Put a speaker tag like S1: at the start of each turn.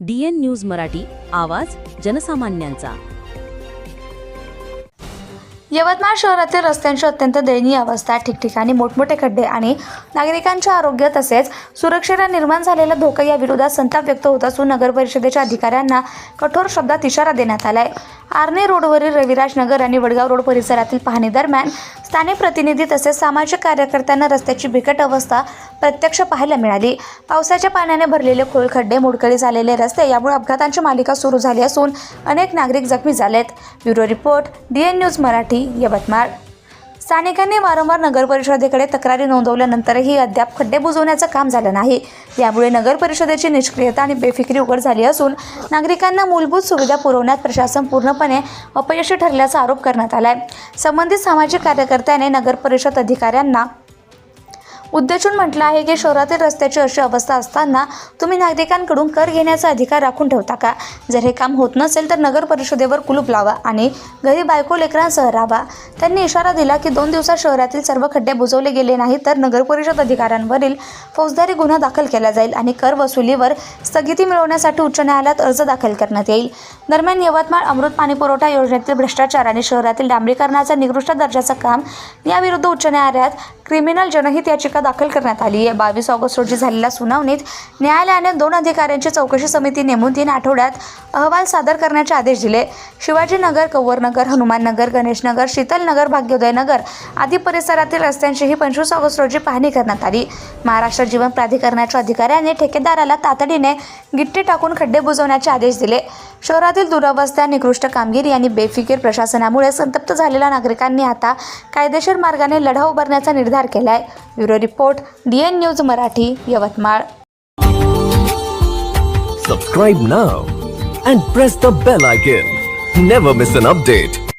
S1: D N news Marathi आवाज जनसामान्यांचा.
S2: यवतमाळ शहरातील रस्त्यांची अत्यंत दयनीय अवस्था ठिकठिकाणी मोठमोठे खड्डे आणि नागरिकांच्या आरोग्य तसेच सुरक्षेला निर्माण झालेला धोका या विरोधात संताप व्यक्त होत असून नगर परिषदेच्या अधिकाऱ्यांना कठोर शब्दात इशारा देण्यात आलाय. आर्णे रोडवरील रविराज नगर आणि वडगाव रोड परिसरातील पाहणी दरम्यान स्थानिक प्रतिनिधी तसेच सामाजिक कार्यकर्त्यांना रस्त्याची बिकट अवस्था प्रत्यक्ष पाहायला मिळाली. पावसाच्या पाण्याने भरलेले खोल खड्डे मोडकळी झालेले रस्ते यामुळे अपघातांची मालिका सुरू झाली असून अनेक नागरिक जखमी झालेत. Bureau report D N news Marathi Yavatmal. स्थानिकांनी वारंवार नगर परिषदेकडे तक्रारी नोंदवल्यानंतरही अद्याप खड्डे बुजवण्याचं काम झालं नाही. यामुळे नगर परिषदेची निष्क्रियता आणि बेफिक्री उघड झाली असून नागरिकांना मूलभूत सुविधा पुरवण्यात प्रशासन पूर्णपणे अपयशी ठरल्याचा आरोप करण्यात आला आहे संबंधित सामाजिक कार्यकर्त्याने नगर परिषद अधिकाऱ्यांना उद्देशून म्हटलं आहे की शहरातील रस्त्याची अशी अवस्था असताना तुम्ही नागरिकांकडून कर घेण्याचा अधिकार राखून ठेवता का? जर हे काम होत नसेल तर नगर परिषदेवर कुलूप लावा आणि घरी बायको लेकरांसह राहा त्यांनी इशारा दिला की दोन दिवसात शहरातील सर्व खड्डे बुजवले गेले नाही तर नगर परिषद अधिकाऱ्यांवरील फौजदारी गुन्हा दाखल केला जाईल आणि कर वसुलीवर स्थगिती मिळवण्यासाठी उच्च न्यायालयात अर्ज दाखल करण्यात येईल. दरम्यान यवतमाळ अमृत पाणी पुरवठा योजनेतील भ्रष्टाचार आणि शहरातील डांबरीकरणाचं निकृष्ट दर्जाचं काम याविरुद्ध उच्च न्यायालयात क्रिमिनल जनहित याचिका दाखल करण्यात आली आहे. बावीस ऑगस्ट रोजी झालेल्या सुनावणीत न्यायालयाने दोन अधिकाऱ्यांची चौकशी समिती नेमून तीन आठवड्यात अहवाल सादर करण्याचे आदेश दिले. शिवाजीनगर कव्वरनगर हनुमाननगर गणेशनगर शीतलनगर भाग्योदयनगर आदी परिसरातील रस्त्यांचीही पंचवीस ऑगस्ट रोजी पाहणी करण्यात आली. महाराष्ट्र जीवन प्राधिकरणाच्या अधिकाऱ्यांनी ठेकेदाराला तातडीने गिट्टी टाकून खड्डे बुजवण्याचे आदेश दिले. शहरातील दुरावस्था निकृष्ट कामगिरी आणि बेफिकीर प्रशासनामुळे संतप्त झालेल्या नागरिकांनी आता कायदेशीर मार्गाने लढा उभारण्याचा निर्धार केलाय bureau report D N news Marathi Yavatmal
S3: Subscribe now and press the bell icon. Never miss an update.